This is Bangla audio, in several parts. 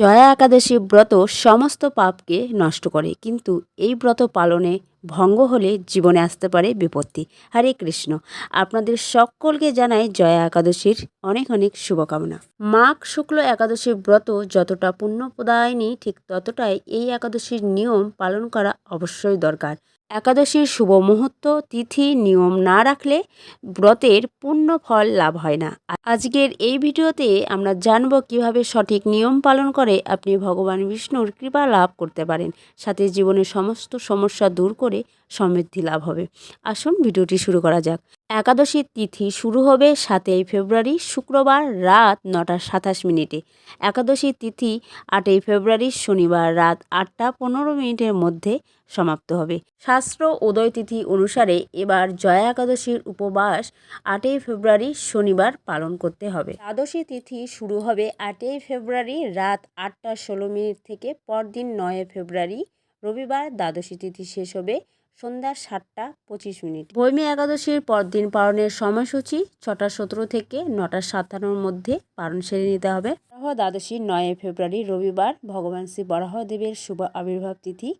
জয়া একাদশী ব্রত সমস্ত পাপকে নষ্ট করে, কিন্তু এই ব্রত পালনে ভঙ্গ হলে জীবনে আসতে পারে বিপত্তি। হরে কৃষ্ণ। আপনাদের সকলকে জানাই জয়া একাদশীর অনেক অনেক শুভকামনা। মাঘ শুক্ল একাদশীর ব্রত যতটা পুণ্যপ্রদায়নী ঠিক ততটাই এই একাদশীর নিয়ম পালন করা অবশ্যই দরকার। একাদশীর শুভ মুহূর্ত, তিথি, নিয়ম না রাখলে ব্রতের পূর্ণ ফল লাভ হয় না। আজকের এই ভিডিওতে আমরা জানব কীভাবে সঠিক নিয়ম পালন করে আপনি ভগবান বিষ্ণুর কৃপা লাভ করতে পারেন। সাথে জীবনের সমস্ত সমস্যা দূর করে সমৃদ্ধি লাভ হবে। আসুন ভিডিওটি শুরু করা যাক। একাদশীর তিথি শুরু হবে সাতই ফেব্রুয়ারি, শুক্রবার রাত নটা সাতাশ মিনিটে। একাদশীর তিথি আটই ফেব্রুয়ারি, শনিবার রাত আটটা পনেরো মিনিটের মধ্যে সমাপ্ত হবে। শাস্ত্র উদয় তিথি অনুসারে এবার জয়া একাদশীর উপবাস আটই ফেব্রুয়ারি, শনিবার পালন করতে হবে। দ্বাদশী তিথি শুরু হবে আটই ফেব্রুয়ারি রাত আটটা ষোলো মিনিট থেকে পরদিন নয় ফেব্রুয়ারি রবিবার দ্বাদশী তিথি শেষ হবে সন্ধ্যা সাতটা পঁচিশ মিনিট। ভৈমী একাদশীর পরদিন পালনের সময়সূচি ছটা সতেরো থেকে নটা সাতান্নর মধ্যে পালন সেরে নিতে হবে। বরাহ দ্বাদশী নয় ফেব্রুয়ারি রবিবার ভগবান শ্রী বরাহদেবের শুভ আবির্ভাব তিথি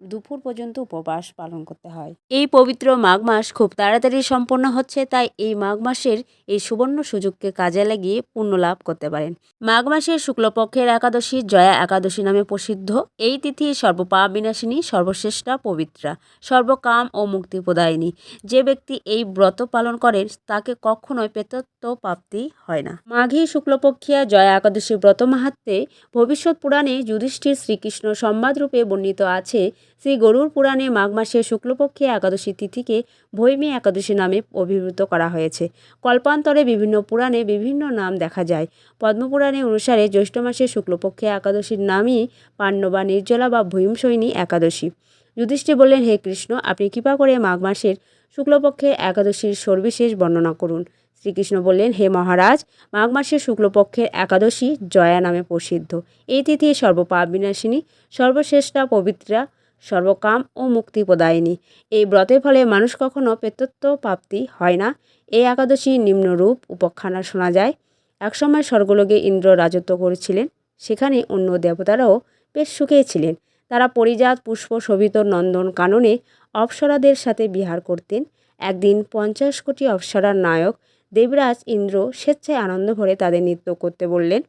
দুপুর পর্যন্ত উপবাস পালন করতে হয়। এই পবিত্র মাঘ মাস খুব তাড়াতাড়ি সম্পন্ন হচ্ছে, তাই এই মাঘ মাসের এই সুবর্ণ সুযোগকে কাজে লাগিয়ে পুণ্য লাভ করতে পারেন। মাঘ মাসের শুক্লপক্ষের একাদশী জয়া একাদশী নামে প্রসিদ্ধ। এই তিথি সর্বপাপ বিনাশিনী সর্বশ্রেষ্ঠা, পবিত্রা, সর্বকাম ও মুক্তি প্রদায়িনী যে ব্যক্তি এই ব্রত পালন করেন, তাকে কখনোই পেতত্ব প্রাপ্তি হয় না। মাঘী শুক্লপক্ষিয়া জয়া একাদশী ব্রত মাহাত্মে ভবিষ্যৎ পুরাণে যুধিষ্ঠির শ্রীকৃষ্ণ সংবাদরূপে বর্ণিত আছে শ্রী গরুর পুরাণে মাঘ মাসের শুক্লপক্ষে একাদশী তিথিকে ভৈমী একাদশী নামে অভিভূত করা হয়েছে। কল্পান্তরে বিভিন্ন পুরাণে বিভিন্ন নাম দেখা যায়। পদ্মপুরাণে অনুসারে জ্যৈষ্ঠ মাসের শুক্লপক্ষে একাদশীর নামই পাণ্ডবা, নির্জলা বা ভীমসৈনী একাদশী। যুধিষ্ঠির বললেন, হে কৃষ্ণ, আপনি কৃপা করে মাঘ মাসের শুক্লপক্ষে একাদশীর সর্বিশেষ বর্ণনা করুন। শ্রীকৃষ্ণ বললেন, হে মহারাজ, মাঘ মাসের শুক্লপক্ষের একাদশী জয়া নামে প্রসিদ্ধ। এই তিথি সর্বপাপ বিনাশিনী, সর্বশ্রেষ্ঠা পবিত্রা সর্বকাম ও মুক্তি প্রদায়িনী। এই ব্রতের ফলে মানুষ কখনো পেতত্ব প্রাপ্তি হয় না। এই একাদশী নিম্নরূপ উপাখ্যানা শোনা যায়, একসময় স্বর্গলোকে ইন্দ্র রাজত্ব করেছিলেন, সেখানে অন্য দেবতারাও বেশ সুখে ছিলেন। তারা পরিজাত, পুষ্প শোভিত নন্দন কাননে অপ্সরাদের সাথে বিহার করতেন। একদিন পঞ্চাশ কোটি অপ্সরার নায়ক দেবরাজ ইন্দ্র স্বেচ্ছায় আনন্দ ভরে তাদের নৃত্য করতে বললেন।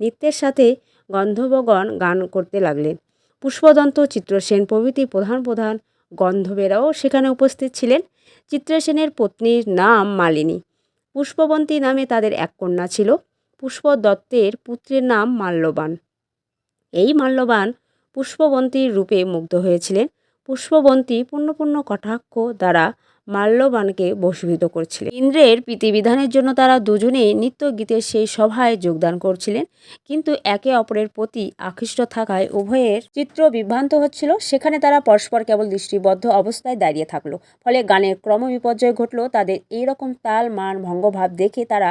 নৃত্যের সাথে গন্ধর্বগণ গান করতে লাগলেন। পুষ্পদন্ত, চিত্রসেন প্রভৃতি প্রধান প্রধান গন্ধবেরাও সেখানে উপস্থিত ছিলেন। চিত্রসেনের পত্নীর নাম মালিনী। পুষ্পবন্তী নামে তাদের এক কন্যা ছিল। পুষ্প দত্তের পুত্রের নাম মাল্যবান। এই মাল্যবান পুষ্পবন্তীর রূপে মুগ্ধ হয়েছিলেন। পুষ্পবন্তী পূর্ণপূর্ণ কটাক্ষ দ্বারা মাল্যবানকে বশীভূত করছিলেন। ইন্দ্রের প্রীতিবিধানের জন্য তারা দুজনেই নৃত্য গীতের সেই সভায় যোগদান করছিলেন, কিন্তু একে অপরের প্রতি আকৃষ্ট থাকায় উভয়ের চিত্র বিভ্রান্ত হচ্ছিল। সেখানে তারা পরস্পর কেবল দৃষ্টিবদ্ধ অবস্থায় দাঁড়িয়ে থাকল, ফলে গানের ক্রম বিপর্যয় ঘটল। তাদের এই রকম তাল মান ভঙ্গভাব দেখে তারা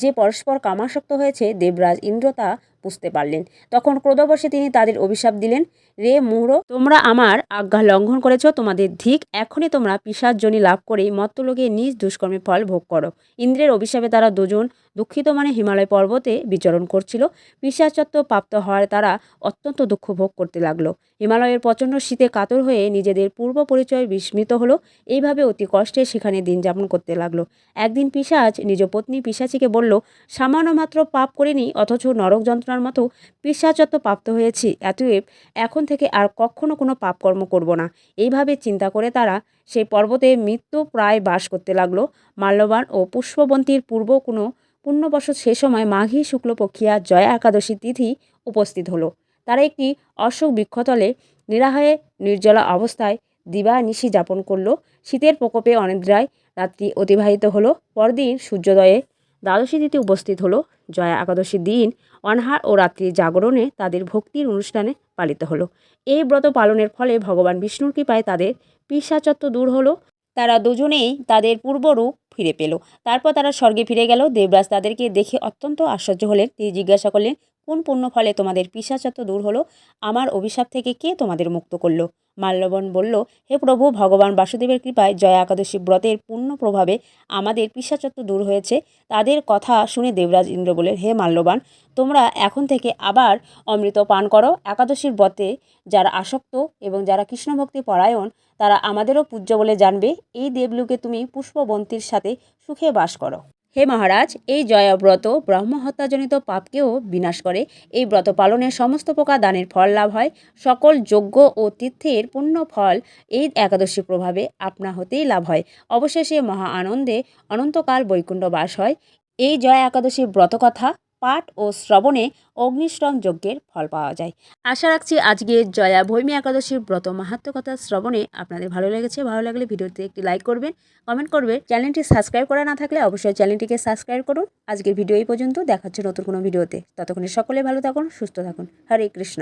যে পরস্পর কামাসক্ত হয়েছে, দেবরাজ ইন্দ্র তা বুঝতে পারলেন। তখন ক্রোধবশে তিনি তাদের অভিশাপ দিলেন, রে মুহুর তোমরা আমার আজ্ঞা লঙ্ঘন করেছ, তোমাদের ধিক, এখনই তোমরা পিসাজনী লাভ করে মত্তলোকে নিজ দুষ্কর্মের ফল ভোগ করো। ইন্দ্রের অভিশাপে তারা দুজন দুঃখিত মানে হিমালয় পর্বতে বিচরণ করছিল। পিসাচত্ব প্রাপ্ত হওয়ার তারা অত্যন্ত দুঃখ ভোগ করতে লাগল। হিমালয়ের প্রচণ্ড শীতে কাতর হয়ে নিজেদের পূর্ব পরিচয় বিস্মিত হলো। এইভাবে অতি কষ্টে সেখানে দিন যাপন করতে লাগল। একদিন পিসাচ নিজ পত্নী পিসাচিকে বলল, সামান্য মাত্র পাপ করিনি অথচ নরক যন্ত্রণার মতো পিসাচত্ব প্রাপ্ত হয়েছি। এতএব এখন থেকে আর কখনো কোনো পাপকর্ম করব না। এইভাবে চিন্তা করে তারা সেই পর্বতে মৃত্যু প্রায় বাস করতে লাগল। মাল্যবান ও পুষ্পবন্তীর পূর্ব কোনো পুণ্যবশত সে সময় মাঘী শুক্লপক্ষিয়া জয়া একাদশী তিথি উপস্থিত হলো। তারা একটি অশোক বৃক্ষতলে নিরাহায়ে নির্জলা অবস্থায় দিবা নিশি যাপন করল। শীতের প্রকোপে অনিদ্রায় রাত্রি অতিবাহিত হলো। পরদিন সূর্যোদয়ে দ্বাদশী তিথি উপস্থিত হলো। জয়া একাদশী দিন অনাহার ও রাত্রি জাগরণে তাদের ভক্তির অনুষ্ঠানে পালিত হলো। এই ব্রত পালনের ফলে ভগবান বিষ্ণুর কৃপায় তাদের পিসাচত্ব দূর হলো। তারা দুজনেই তাদের পূর্বরূপ ফিরে পেল। তারপর তারা স্বর্গে ফিরে গেল। দেবরাজ তাদেরকে দেখে অত্যন্ত আশ্চর্য হলেন। তিনি জিজ্ঞাসা করলেন কোন পুণ্য ফলে তোমাদের পিসাচত্ব দূর হলো? আমার অভিশাপ থেকে কে তোমাদের মুক্ত করল? মাল্যবন বলল, হে প্রভু, ভগবান বাসুদেবের কৃপায় জয়া একাদশী ব্রতের পূর্ণ প্রভাবে আমাদের পিসাচত্ব দূর হয়েছে। তাদের কথা শুনে দেবরাজ ইন্দ্র বলে হে মাল্যবান, তোমরা এখন থেকে আবার অমৃত পান করো। একাদশীর ব্রতে যারা আসক্ত এবং যারা কৃষ্ণভক্তি পরায়ণ, তারা আমাদেরও পূজ্য বলে জানবে। এই দেবলুকে তুমি পুষ্পবন্তির সাথে সুখে বাস করো। হে মহারাজ, এই জয়ব্রত ব্রহ্মহত্যাজনিত ব্রহ্ম হত্যাজনিত পাপকেও বিনাশ করে। এই ব্রত পালনে সমস্ত প্রকার দানের ফল লাভ হয়। সকল যজ্ঞ ও তীর্থের পুণ্য ফল এই একাদশী প্রভাবে আপনা হতেই লাভ হয়। অবশেষে মহা আনন্দে অনন্তকাল বৈকুণ্ঠ বাস হয়। এই জয় একাদশীর ব্রতকথা পাঠ ও শ্রবণে অগ্নিশ্রম যজ্ঞের ফল পাওয়া যায়। আশা রাখছি আজকে জয়া ভৈমী একাদশীর ব্রত মাহাত্ম কথা শ্রবণে আপনাদের ভালো লেগেছে। ভালো লাগলে ভিডিওতে একটি লাইক করবেন কমেন্ট করবেন। চ্যানেলটি সাবস্ক্রাইব করা না থাকলে অবশ্যই চ্যানেলটিকে সাবস্ক্রাইব করুন। আজকের ভিডিও এই পর্যন্ত। দেখাচ্ছে নতুন কোনো ভিডিওতে। ততক্ষণে সকলে ভালো থাকুন, সুস্থ থাকুন। হরে কৃষ্ণ।